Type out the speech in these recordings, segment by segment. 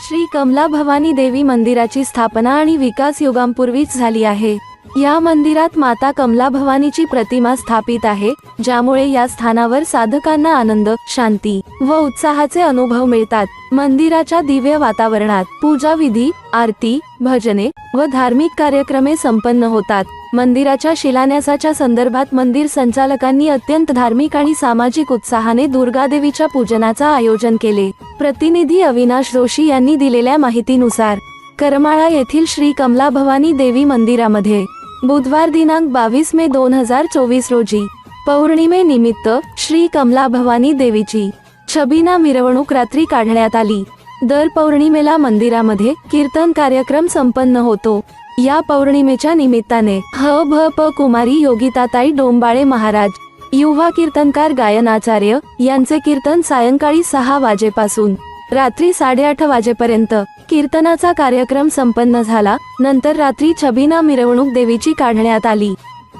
श्री कमला भवानी देवी मंदिराची स्थापना आणि विकास युगांपूर्वीच झाली आहे. या मंदिरात माता कमला भवानीची प्रतिमा स्थापित आहे ज्यामुळे या स्थानावर साधकांना आनंद शांती व उत्साहाचे अनुभव मिळतात. मंदिराच्या दिव्य वातावरणात पूजा विधी आरती भजने व धार्मिक कार्यक्रमे संपन्न होतात. मंदिराच्या शिलान्यासाच्या संदर्भात मंदिर संचालकांनी अत्यंत धार्मिक आणि सामाजिक उत्साहाने दुर्गादेवीच्या पूजनाचा आयोजन केले. प्रतिनिधी अविनाश जोशी यांनी दिलेल्या माहितीनुसार करमाळा येथील श्री कमला भवानी देवी मंदिरामध्ये बुधवार दिनांक बावीस मे दोन हजार चोवीस रोजी पौर्णिमेनिमित्त श्री कमला भवानी देवीची छबिना मिरवणूक रात्री काढण्यात आली. दर पौर्णिमेला मंदिरामध्ये कीर्तन कार्यक्रम संपन्न होतो. या पौर्णिमेच्या निमित्ताने ह भ प कुमारी योगिताताई डोंबाळे महाराज युवा कीर्तनकार गायनाचार्य यांचे कीर्तन सायंकाळी सहा वाजेपासून रात्री साडेआठ वाजेपर्यंत. कीर्तनाचा कार्यक्रम संपन्न झाला नंतर रात्री छबिना मिरवणूक देवीची काढण्यात आली.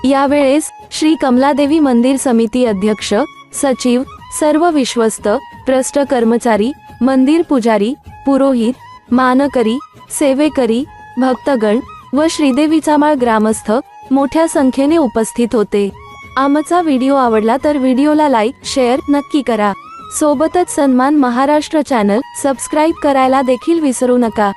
यावेळेस श्री कमलादेवी मंदिर समिती अध्यक्ष सचिव सर्व विश्वस्त ट्रस्ट कर्मचारी मंदिर पुजारी पुरोहित मानकरी सेवेकरी भक्तगण व श्रीदेवीचा माळ ग्रामस्थ मोठ्या संख्येने उपस्थित होते. आमचा व्हिडिओ आवडला तर व्हिडिओला लाईक शेअर नक्की करा. सोबतच सन्मान महाराष्ट्र चॅनल सबस्क्राईब करायला देखील विसरू नका.